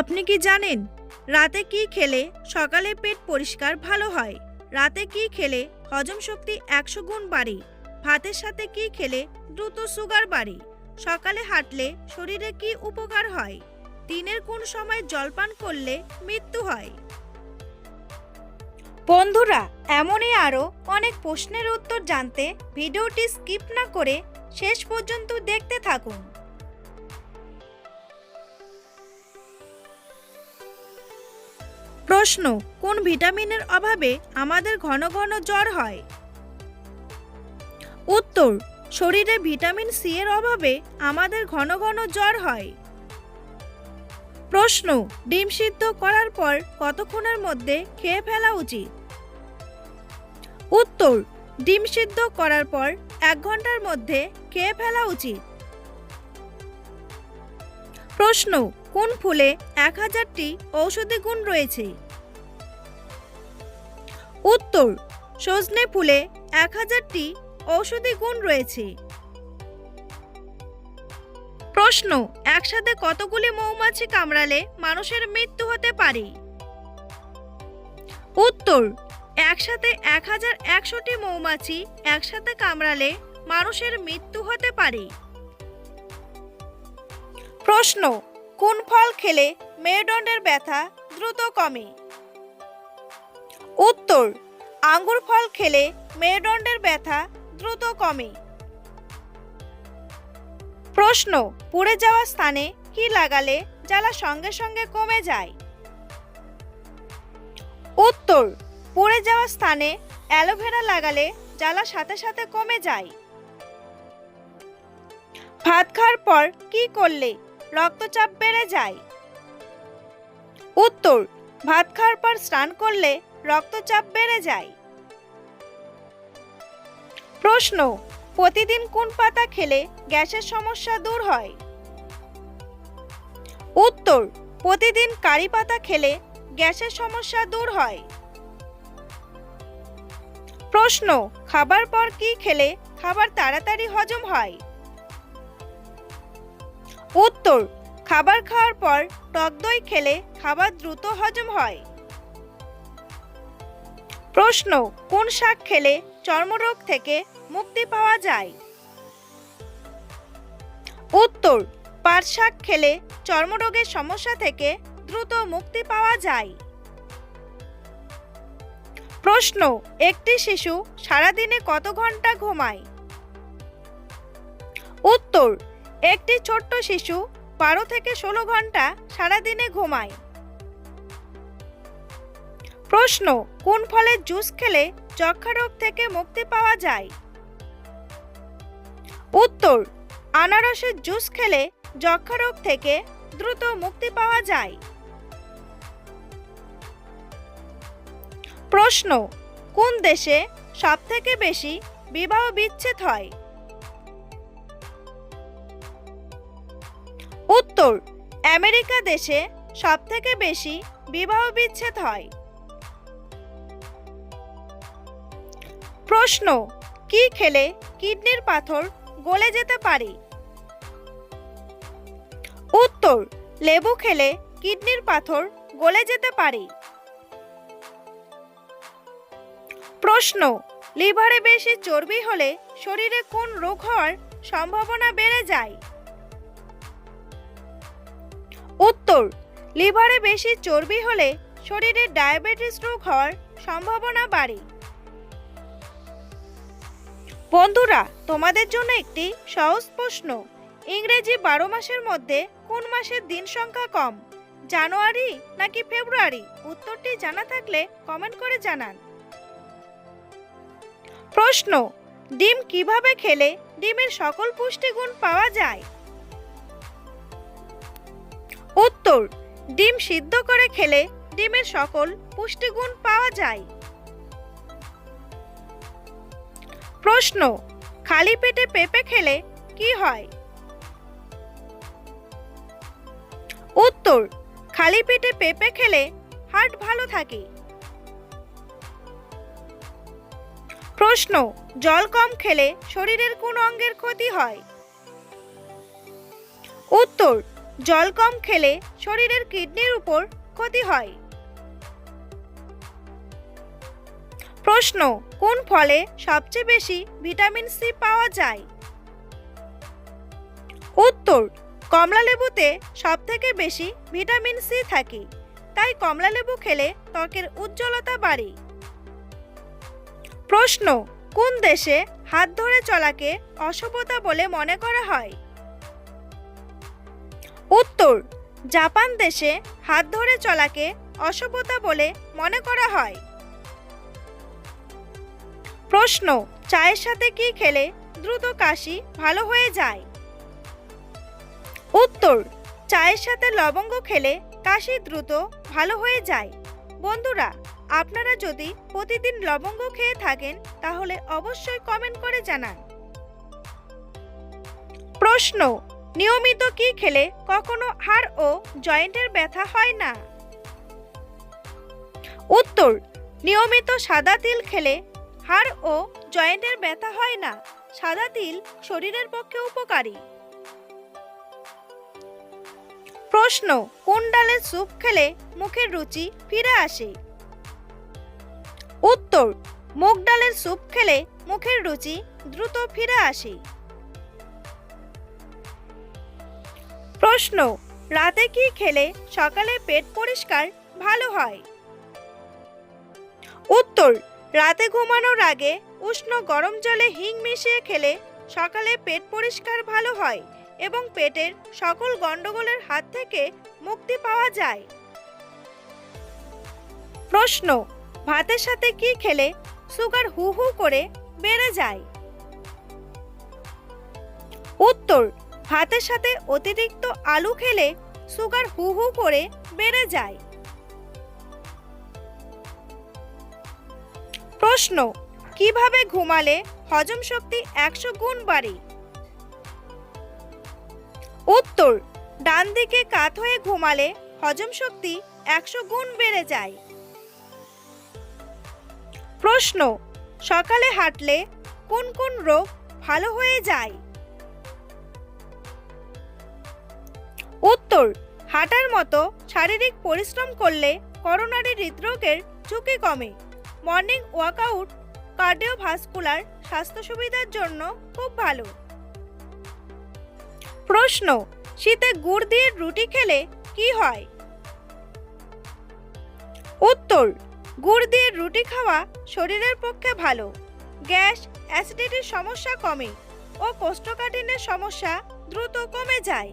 আপনি কি জানেন, রাতে কি খেলে সকালে পেট পরিষ্কার ভালো হয়? রাতে কি খেলে হজম শক্তি একশো গুণ বাড়ে? ভাতের সাথে কি খেলে দ্রুত সুগার বাড়ে? সকালে হাঁটলে শরীরে কি উপকার হয়? দিনের কোন সময় জলপান করলে মৃত্যু হয়? বন্ধুরা, এমনই আরও অনেক প্রশ্নের উত্তর জানতে ভিডিওটি স্কিপ না করে শেষ পর্যন্ত দেখতে থাকুন। প্রশ্ন, কোন ভিটামিনের অভাবে আমাদের ঘন ঘন জ্বর হয়? উত্তর, শরীরে ভিটামিন সি এর অভাবে আমাদের ঘন ঘন জ্বর হয়। প্রশ্ন, ডিম সিদ্ধ করার পর কতক্ষণের মধ্যে খেয়ে ফেলা উচিত? উত্তর, ডিম সিদ্ধ করার পর এক ঘণ্টার মধ্যে খেয়ে ফেলা উচিত। প্রশ্ন কোন ফুলে এক হাজারটি ঔষধি গুণ রয়েছে? উত্তর, সজনে ফুলে এক হাজারটি ঔষধি গুণ রয়েছে। প্রশ্ন, একসাথে কতগুলি মৌমাছি কামড়ালে মানুষের মৃত্যু হতে পারে? উত্তর, একসাথে এক হাজার একশোটি মৌমাছি একসাথে কামড়ালে মানুষের মৃত্যু হতে পারে। প্রশ্ন কোন ফল খেলে মেরুদণ্ডের ব্যথা দ্রুত কমে? উত্তর, আঙ্গুর ফল খেলে মেরুদণ্ডের ব্যথা দ্রুত কমে। প্রশ্ন, পুড়ে যাওয়া স্থানে কি লাগালে জ্বালা সঙ্গে সঙ্গে কমে যায়? উত্তর, পুড়ে যাওয়া স্থানে অ্যালোভেরা লাগালে জ্বালা সাথে সাথে কমে যায়। ভাত খাওয়ার পর কি করলে রক্তচাপ বেড়ে যায়। উত্তর, ভাত খাওয়ার পর স্নান করলে রক্তচাপ বেড়ে যায়। প্রশ্ন, প্রতিদিন কোন পাতা খেলে গ্যাসের সমস্যা দূর হয়? উত্তর, প্রতিদিন কারি পাতা খেলে গ্যাসের সমস্যা দূর হয়। প্রশ্ন, খাবার পর কি খেলে খাবার তাড়াতাড়ি হজম হয়? উত্তর, খাবার খাওয়ার পর টক দই খেলে খাবার দ্রুত হজম হয়। প্রশ্ন, কোন শাক খেলে চর্মরোগ থেকে মুক্তি পাওয়া যায়? উত্তর, পাট শাক খেলে চর্মরোগের সমস্যা থেকে দ্রুত মুক্তি পাওয়া যায়। প্রশ্ন, একটি শিশু সারাদিনে কত ঘণ্টা ঘুমায়? উত্তর একটি ছোট্ট শিশু বারো থেকে ষোলো ঘণ্টা সারাদিনে ঘুমায়। প্রশ্ন, কোন ফলের জুস খেলে যক্ষা রোগ থেকে মুক্তি পাওয়া যায়? উত্তর, আনারসের জুস খেলে যক্ষা রোগ থেকে দ্রুত মুক্তি পাওয়া যায়। প্রশ্ন, কোন দেশে সবথেকে বেশি বিবাহ বিচ্ছেদ হয়? উত্তর, আমেরিকা দেশে সবথেকে বেশি বিবাহ বিচ্ছেদ হয়। প্রশ্ন, কি খেলে কিডনির পাথর গলে যেতে পারে? উত্তর, লেবু খেলে কিডনির পাথর গলে যেতে পারে। প্রশ্ন, লিভারে বেশি চর্বি হলে শরীরে কোন রোগ হওয়ার সম্ভাবনা বেড়ে যায়? উত্তর, লিভারে বেশি চর্বি হলে শরীরে ডায়াবেটিস রোগ হওয়ার সম্ভাবনা বাড়ে। বন্ধুরা, তোমাদের জন্য একটি সহজ প্রশ্ন, ইংরেজি বারো মাসের মধ্যে কোন মাসের দিন সংখ্যা কম, জানুয়ারি নাকি ফেব্রুয়ারি? উত্তরটি জানা থাকলে কমেন্ট করে জানান। প্রশ্ন, ডিম কীভাবে খেলে ডিমের সকল পুষ্টিগুণ পাওয়া যায়? উত্তর, ডিম সিদ্ধ করে খেলে ডিমের সকল পুষ্টিগুণ পাওয়া যায়। প্রশ্ন, খালি পেটে পেঁপে খেলে কি হয়? উত্তর, খালি পেটে পেঁপে খেলে হার্ট ভালো থাকে। প্রশ্ন, জল কম খেলে শরীরের কোন অঙ্গের ক্ষতি হয়? উত্তর জল কম খেলে শরীরের কিডনির উপর ক্ষতি হয়। প্রশ্ন, কোন ফলে সবচেয়ে বেশি ভিটামিন সি পাওয়া যায়? উত্তর, কমলালেবুতে সবথেকে বেশি ভিটামিন সি থাকে, তাই কমলালেবু খেলে ত্বকের উজ্জ্বলতা বাড়ে। প্রশ্ন, কোন দেশে হাত ধরে চলাকে অসভ্যতা বলে মনে করা হয়? উত্তর, জাপান দেশে হাত ধরে চলাকে অসভ্যতা বলে মনে করা হয়। প্রশ্ন, চায়ের সাথে কি খেলে দ্রুত কাশি ভালো হয়ে যায়? উত্তর, চায়ের সাথে লবঙ্গ খেলে কাশি দ্রুত ভালো হয়ে যায়। বন্ধুরা, আপনারা যদি প্রতিদিন লবঙ্গ খেয়ে থাকেন, তাহলে অবশ্যই কমেন্ট করে জানান। প্রশ্ন নিয়মিত কি খেলে কখনো হাড় ও জয়েন্টের ব্যথা হয় না? উত্তর, নিয়মিত সাদা তিল খেলে হাড় ও জয়েন্টের ব্যথা হয় না। সাদা তিল শরীরের পক্ষে উপকারী। প্রশ্ন, কোন ডালের স্যুপ খেলে মুখের রুচি ফিরে আসে? উত্তর, মুগ ডালের স্যুপ খেলে মুখের রুচি দ্রুত ফিরে আসে। প্রশ্ন, রাতে কি খেলে সকালে পেট পরিষ্কার ভালো হয়? উত্তর, রাতে ঘুমানোর আগে উষ্ণ গরম জলে হিং মিশিয়ে খেলে সকালে পেট পরিষ্কার ভালো হয় এবং পেটের সকল গন্ডগোলের হাত থেকে মুক্তি পাওয়া যায়। প্রশ্ন, ভাতের সাথে কি খেলে সুগার হু হু করে বেড়ে যায়? উত্তর ভাতের সাথে অতিরিক্ত আলু খেলে সুগার হু হু করে বেড়ে যায়। প্রশ্ন, কীভাবে ঘুমালে হজম শক্তি একশো গুণ বাড়ে? উত্তর, ডান দিকে কাত হয়ে ঘুমালে হজম শক্তি একশো গুণ বেড়ে যায়। প্রশ্ন, সকালে হাঁটলে কোন কোন রোগ ভালো হয়ে যায়? উত্তর, হাঁটার মতো শারীরিক পরিশ্রম করলে করোনারি হৃদরোগের ঝুঁকি কমে। মর্নিং ওয়ার্কআউট কার্ডিওভাস্কুলার স্বাস্থ্য সুবিধার জন্য খুব ভালো। প্রশ্ন, শীতে গুড় দিয়ে রুটি খেলে কি হয়? উত্তর, গুড় দিয়ে রুটি খাওয়া শরীরের পক্ষে ভালো। গ্যাস, অ্যাসিডিটির সমস্যা কমে ও কোষ্ঠকাঠিন্যের সমস্যা দ্রুত কমে যায়।